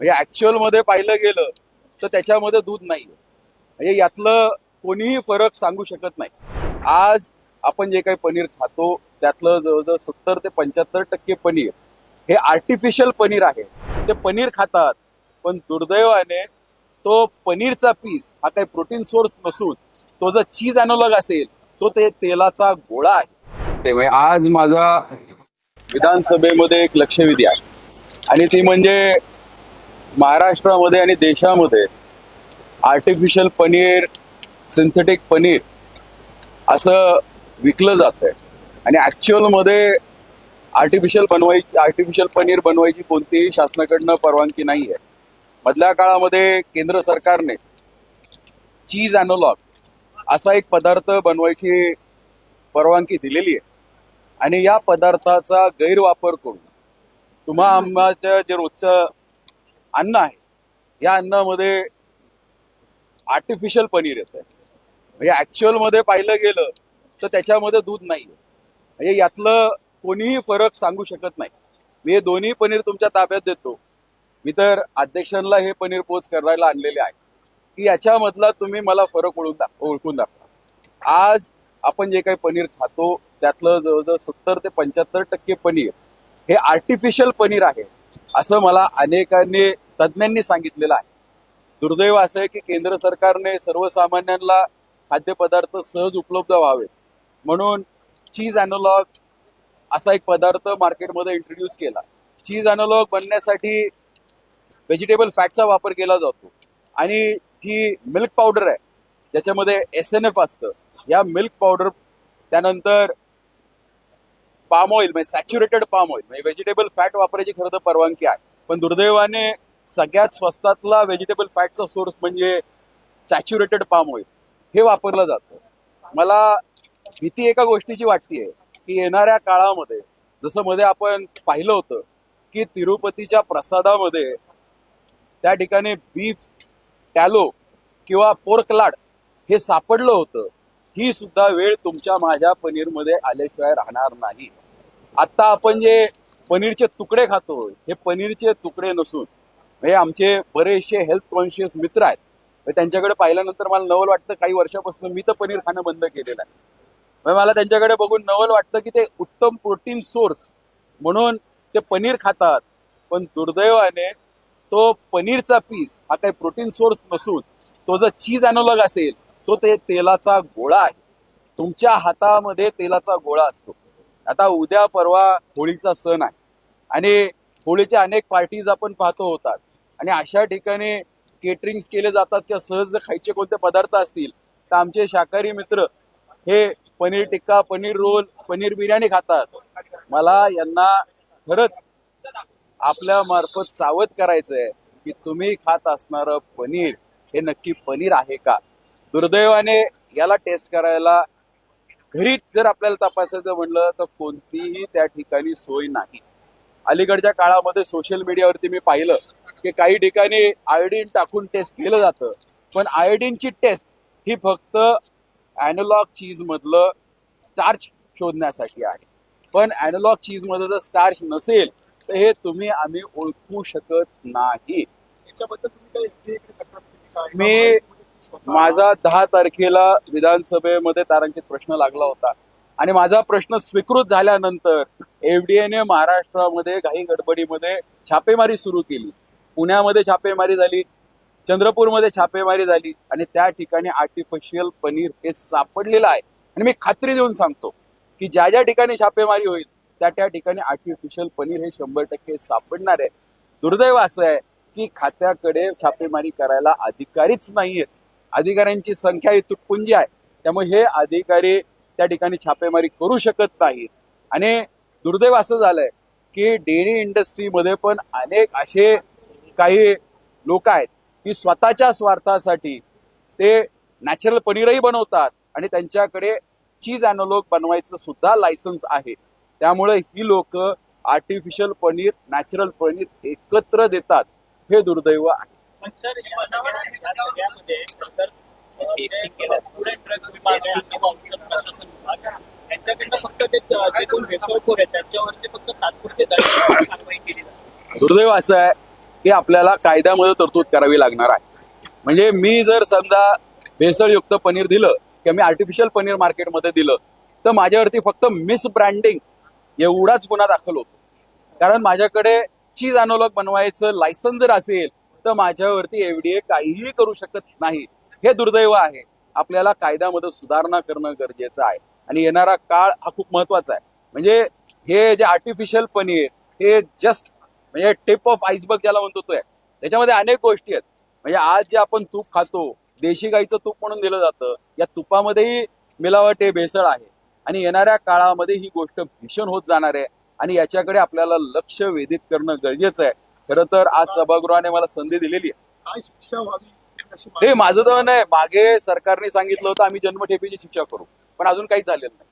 म्हणजे ऍक्च्युअलमध्ये पाहिलं गेलं तर त्याच्यामध्ये दूध नाही. म्हणजे यातलं कोणीही फरक सांगू शकत नाही. आज आपण जे काही पनीर खातो त्यातलं जवळजवळ सत्तर ते पंच्याहत्तर टक्के पनीर हे आर्टिफिशियल पनीर आहे. ते पनीर खातात पण दुर्दैवाने तो पनीरचा पीस हा काही प्रोटीन सोर्स नसून तो जर चीज अॅनोलॉग असेल तो ते तेलाचा गोळा आहे. ते म्हणजे आज माझा विधानसभेमध्ये एक लक्षवेधी आहे. आणि ती म्हणजे महाराष्ट्रामध्ये आणि देशामध्ये आर्टिफिशियल पनीर सिंथेटिक पनीर असं विकलं जात आहे आणि ॲक्च्युअलमध्ये आर्टिफिशियल बनवायची आर्टिफिशियल पनीर बनवायची कोणतीही शासनाकडनं परवानगी नाही आहे मधल्या काळामध्ये केंद्र सरकारने चीज अॅनोलॉग असा एक पदार्थ बनवायची परवानगी दिलेली आहे. आणि या पदार्थाचा गैरवापर करून तुम्हा आम्हाचं जे रोजचं अन्न आहे. या अन्नामध्ये आर्टिफिशियल पनीर येत. आहे म्हणजे ऍक्च्युअलमध्ये पाहिलं गेलं तर त्याच्यामध्ये दूध नाही म्हणजे यातलं कोणीही फरक सांगू शकत नाही. मी हे दोन्ही पनीर तुमच्या ताब्यात देतो. मी तर अध्यक्षांना हे पनीर पोच करायला आणलेले आहे. की याच्यामधला तुम्ही मला फरक ओळखून दाख ओळखून दाखवा. आज आपण जे काही पनीर खातो त्यातलं जवळजवळ सत्तर ते पंच्याहत्तर टक्के पनीर हे आर्टिफिशियल पनीर आहे. असं मला अनेकांनी तज्ज्ञांनी सांगितलेलं आहे. दुर्दैव असं आहे की केंद्र सरकारने सर्वसामान्यांना खाद्यपदार्थ सहज उपलब्ध व्हावेत. म्हणून चीज अॅनोलॉग असा एक पदार्थ मार्केटमध्ये इंट्रोड्यूस केला. चीज अॅनोलॉग बनण्यासाठी व्हेजिटेबल फॅटचा वापर केला जातो. आणि जी मिल्क पावडर आहे ज्याच्यामध्ये एस एन एफ असतं या मिल्क पावडर त्यानंतर पाम ऑइल म्हणजे सॅच्युरेटेड पाम ऑइल म्हणजे व्हेजिटेबल फॅट वापरायची खरं तर परवानगी आहे. पण दुर्दैवाने सगळ्यात स्वस्तातला व्हेजिटेबल फॅटचा सोर्स म्हणजे सॅच्युरेटेड पाम ऑइल हे वापरलं जातं. मला भीती एका गोष्टीची वाटते की येणाऱ्या काळामध्ये जसं मध्ये आपण पाहिलं होतं की तिरुपतीच्या प्रसादामध्ये त्या ठिकाणी बीफ टॅलो किंवा पोर्क लाड हे सापडलं होतं. ही सुद्धा वेळ तुमच्या माझ्या पनीरमध्ये आल्याशिवाय राहणार नाही. आता आपण जे पनीरचे तुकडे खातो हे पनीरचे तुकडे नसून हे आमचे बरेचसे हेल्थ कॉन्शियस मित्र आहेत. त्यांच्याकडे पाहिल्यानंतर मला नवल वाटतं काही वर्षापासून मी तर पनीर खाणं बंद केलेलं आहे. मला त्यांच्याकडे बघून नवल वाटतं की ते उत्तम प्रोटीन सोर्स म्हणून ते पनीर खातात. पण दुर्दैवाने तो पनीरचा पीस हा काही प्रोटीन सोर्स नसून तो जर चीज अॅनोलॉग असेल तो ते तेलाचा गोळा आहे. तुमच्या हातामध्ये तेलाचा गोळा असतो. आता उद्या परवा होळीचा सण आहे. आणि होळीच्या अनेक पार्टीज आपण पाहतो होतात. आणि अशा ठिकाणी केटरिंग्स केले जातात किंवा सहज खायचे कोणते पदार्थ असतील तर आमचे शाकाहारी मित्र हे पनीर टिक्का पनीर रोल पनीर बिर्याणी खातात. मला यांना खरंच आपल्या मार्फत सावध करायचंय की तुम्ही खात असणारं पनीर हे नक्की पनीर आहे का? दुर्दैवाने याला टेस्ट करायला घरी जर आपल्याला तपासायचं म्हणलं तर कोणतीही त्या ठिकाणी सोय नाही. अलीकडच्या काळामध्ये सोशल मीडियावरती मी पाहिलं की काही ठिकाणी आयोडीन टाकून टेस्ट केलं जातं. पण आयोडीनची टेस्ट ही फक्त अॅनोलॉग चीज मधलं स्टार्च शोधण्यासाठी आहे. पण अॅनोलॉग चीजमध्ये जर स्टार्च नसेल तर हे तुम्ही आम्ही ओळखू शकत नाही? मी स्वतः- माझा दहा तारखेला विधानसभेमध्ये तारांकित प्रश्न लागला होता. आणि माझा प्रश्न स्वीकृत झाल्यानंतर एफडीएने महाराष्ट्रामध्ये घाई गडबडीमध्ये छापेमारी सुरू केली. पुण्यामध्ये छापेमारी झाली चंद्रपूरमध्ये छापेमारी झाली आणि त्या ठिकाणी आर्टिफिशियल पनीर हे सापडलेलं आहे. आणि मी खात्री देऊन सांगतो की ज्या ज्या ठिकाणी छापेमारी होईल त्या त्या ठिकाणी आर्टिफिशियल पनीर हे शंभर टक्के सापडणार आहे. दुर्दैव असं आहे की खात्याकडे छापेमारी करायला अधिकारीच नाहीयेत. अधिकाऱ्यांची संख्या ही तुटपुंजी आहे. त्यामुळे हे अधिकारी त्या ठिकाणी छापेमारी करू शकत नाहीत. आणि दुर्दैव असं झालंय की डेअरी इंडस्ट्रीमध्ये पण अनेक असे काही लोक आहेत की स्वतःच्या स्वार्थासाठी ते नॅचरल पनीरही बनवतात आणि त्यांच्याकडे चीज अॅनोलॉग बनवायचं सुद्धा लायसन्स आहे. त्यामुळे ही लोक आर्टिफिशियल पनीर नॅचरल पनीर एकत्र देतात. हे दुर्दैव आहे. पण सर या सगळ्या या सगळ्यामध्ये तर टेस्टिंग केलं फूड अँड ड्रग्स विभाग किंवा औषध प्रशासन विभाग यांच्याकडनं फक्त ते जे कोण भेसळखोर आहेत त्यांच्यावरती फक्त तात्पुरते दंड कारवाई केली जाते. दुर्दैव असं आहे की आपल्याला कायद्यामध्ये तरतूद करावी लागणार आहे. म्हणजे मी जर समजा भेसळयुक्त पनीर दिलं किंवा मी आर्टिफिशियल पनीर मार्केटमध्ये दिलं तर माझ्यावरती फक्त मिस ब्रँडिंग एवढाच गुन्हा दाखल होतो. कारण माझ्याकडे चीज अनोलॉग बनवायचं लायसन जर असेल तर माझ्यावरती एफडीए काहीही करू शकत नाही. हे दुर्दैव आहे. आपल्याला कायद्यामध्ये सुधारणा करणं गरजेचं आहे. आणि येणारा काळ हा खूप महत्त्वाचा आहे. म्हणजे हे जे आर्टिफिशियल पनीर हे जस्ट म्हणजे टिप ऑफ आईसबर्ग ज्याला म्हणतो तो आहे. त्याच्यामध्ये अनेक गोष्टी आहेत. म्हणजे आज जे आपण तूप खातो देशी गाईचं तूप म्हणून दिलं जातं या तुपामध्येही मिलावट हे भेसळ आहे. आणि येणाऱ्या काळामध्ये ही गोष्ट भीषण होत जाणार आहे. आणि याच्याकडे आपल्याला लक्ष वेधित करणं गरजेचं आहे. खरं तर आज सभागृहाने मला संधी दिलेली आहे. हे माझं तर नाही मागे सरकारने सांगितलं होतं आम्ही जन्मठेपीची शिक्षा करू. पण अजून काहीच झालेलं नाही.